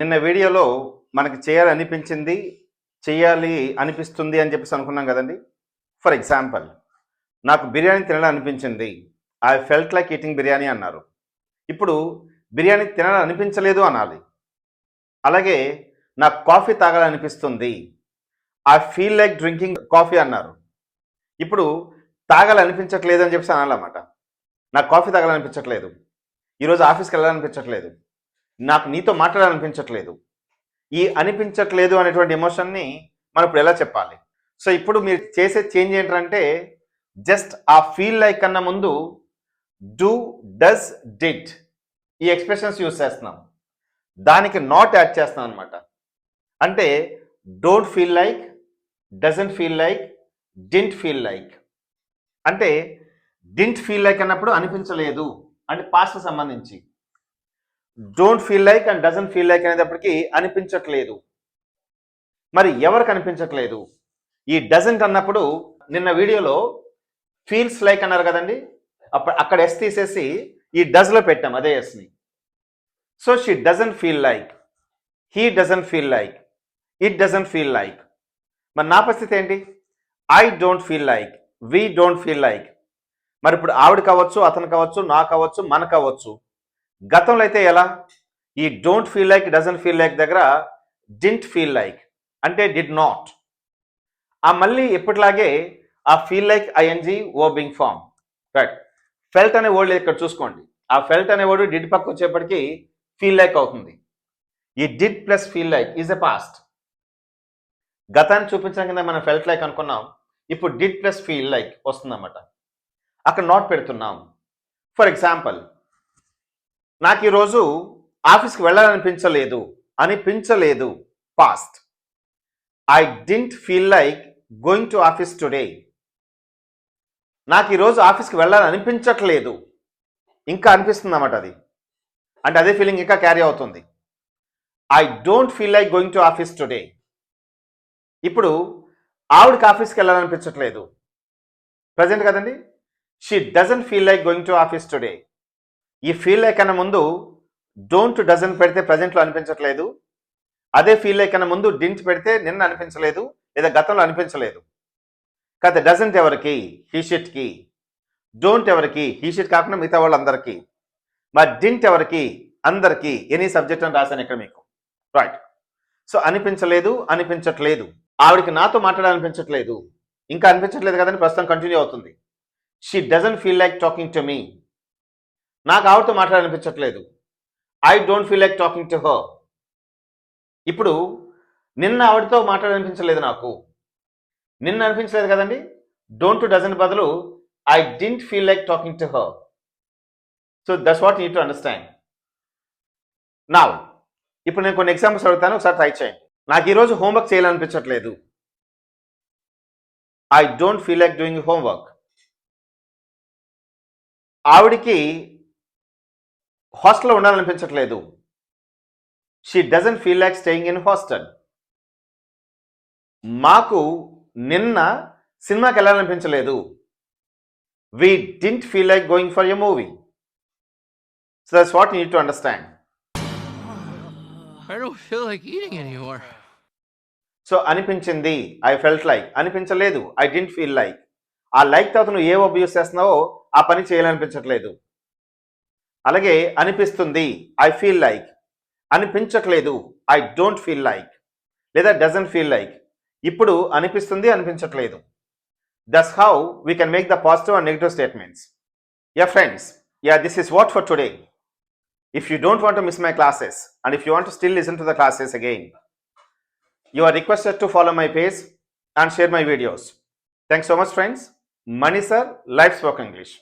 నిన్న వీడియోలో మనకి చేయాలనిపించింది చేయాలి అనిపిస్తుంది అని చెప్పేసి అనుకున్నాం కదండి. ఫర్ ఎగ్జాంపుల్ నాకు బిర్యానీ తినాలని అనిపించింది I felt like eating biryani అన్నారు. ఇప్పుడు బిర్యానీ తినాలని అనిపించలేదు అనాలి. అలాగే నాకు coffee తాగాలనిపిస్తుంది. I feel like drinking coffee అన్నారు. ఇప్పుడు తాగాలనిపించట్లేదు అని చెప్పేసి అనాలన్నమాట. నాకు కాఫీ తాగాలనిపించట్లేదు. ఈరోజు ఆఫీస్కి వెళ్ళాలనిపించట్లేదు. నాకు నీతో మాట్లాడాలనిపించట్లేదు. ఈ అనిపించట్లేదు అనేటువంటి ఎమోషన్ని మనం ఇప్పుడు ఎలా చెప్పాలి? సో ఇప్పుడు మీరు చేసే చేంజ్ ఏంటంటే జస్ట్ ఆ ఫీల్ లైక్ కన్నా ముందు డూ డస్ డిట్ ఈ ఎక్స్ప్రెషన్స్ యూస్ చేస్తున్నాం. దానికి నాట్ యాడ్ చేస్తున్నాం అనమాట అంటే don't feel like doesn't feel like didn't feel like. అంటే డింట్ ఫీల్ లైక్ అన్నప్పుడు అనిపించలేదు. అంటే పాస్ట్ సంబంధించి. Don't feel like and doesn't feel like అనేటప్పటికీ అనిపించట్లేదు. మరి ఎవరికి అనిపించట్లేదు? ఈ డజంట్ అన్నప్పుడు నిన్న వీడియోలో ఫీల్స్ లైక్ అన్నారు కదండి? అప్పుడు అక్కడ ఎస్ తీసేసి ఈ డజ్లో పెట్టాం అదే ఎస్ని so she doesn't feel like he doesn't feel like it doesn't feel like మరి నా పరిస్థితి ఏంటి? I don't feel like we don't feel like మరి ఇప్పుడు ఆవిడ కావచ్చు అతను కావచ్చు నా కావచ్చు మన కావచ్చు. గతంలో అయితే ఎలా? ఈ don't feel like doesn't feel like దగ్గర డింట్ ఫీల్ లైక్ అంటే డిడ్ నాట్ ఆ మళ్ళీ ఎప్పటిలాగే ఆ ఫీల్ లైక్ ఐఎన్జి ఓ బింగ్ ఫామ్ రైట్ ఫెల్ట్ అనే వర్డ్ ఇక్కడ చూసుకోండి. ఆ ఫెల్ట్ అనే వర్డ్ డిడ్ పక్క వచ్చేప్పటికి ఫీల్ లైక్ అవుతుంది. ఈ did plus feel like is a past గతాన్ని చూపించడం కింద మనం ఫెల్ట్ లైక్ అనుకున్నాం. ఇప్పుడు డిడ్ ప్లస్ ఫీల్ లైక్ వస్తుందన్నమాట. అక్కడ నాట్ పెడుతున్నాం. ఫర్ ఎగ్జాంపుల్ నాకు ఈరోజు ఆఫీస్కి వెళ్ళాలనిపించలేదు అనిపించలేదు past I didn't feel like going to office today నాకు ఈరోజు ఆఫీస్కి వెళ్ళాలని అనిపించట్లేదు ఇంకా అనిపిస్తుంది అన్నమాట అది. అంటే అదే ఫీలింగ్ ఇంకా క్యారీ అవుతుంది. I don't feel like going to office today ఇప్పుడు ఆవిడకి ఆఫీస్కి వెళ్ళాలనిపించట్లేదు. ప్రజెంట్ కదండి? She doesn't feel like going to office today ఈ ఫీల్ లైక్ ముందు డోంట్ డజన్ పెడితే ప్రజెంట్లో అనిపించట్లేదు. అదే ఫీల్ లైక్ ముందు డింట్ పెడితే నిన్న అనిపించలేదు లేదా గతంలో అనిపించలేదు. కాకపోతే డజంట్ ఎవరికి హీషిట్కి డోంట్ ఎవరికి హీషిట్ కాకుండా మిగతా వాళ్ళందరికీ మరి డింట్ ఎవరికి అందరికీ ఎనీ సబ్జెక్ట్ అని రాశాను ఇక్కడ మీకు. రైట్ సో అనిపించలేదు అనిపించట్లేదు. ఆవిడకి నాతో మాట్లాడాలనిపించట్లేదు. ఇంకా అనిపించట్లేదు కదండి ప్రస్తుతం కంటిన్యూ అవుతుంది. She doesn't feel like talking to me నాకు ఆవిడతో మాట్లాడాలనిపించట్లేదు. I don't feel like talking to her ఇప్పుడు నిన్న ఆవిడతో మాట్లాడాలనిపించలేదు నాకు. నిన్న అనిపించలేదు కదండి? డోంట్ డజన్ బదులు I didn't feel like talking to her so that's what need to understand నా ఇప్పుడు నేను కొన్ని ఎగ్జాంపుల్స్ అడుగుతాను ఒకసారి ట్రై చేయండి. నాకు ఈరోజు homework చేయాలనిపించట్లేదు. I don't feel like doing homework ఆవిడికి హాస్టల్లో ఉండాలనిపించట్లేదు. She doesn't feel like staying in hostel మాకు నిన్న సినిమాకి వెళ్ళాలనిపించలేదు. We didn't feel like going for a movie so that's what need to understand I don't feel like eating anymore. So అనిపించింది. I felt like అనిపించలేదు. I didn't feel like ఆ like తర్వాత నువ్వు ఏ verb use చేస్తున్నావో ఆ పని చేయాలనిపించట్లేదు. అలాగే అనిపిస్తుంది ఐ ఫీల్ లైక్ అనిపించట్లేదు ఐ డోంట్ ఫీల్ లైక్ లేదా డజంట్ ఫీల్ లైక్ ఇప్పుడు అనిపిస్తుంది అనిపించట్లేదు that's how we can make the positive and negative statements yeah friends yeah this is what for today If you don't want to miss my classes and if you want to still listen to the classes again, you are requested to follow my page and share my videos. Thanks so much, friends. Money Sir, Live Spoken English.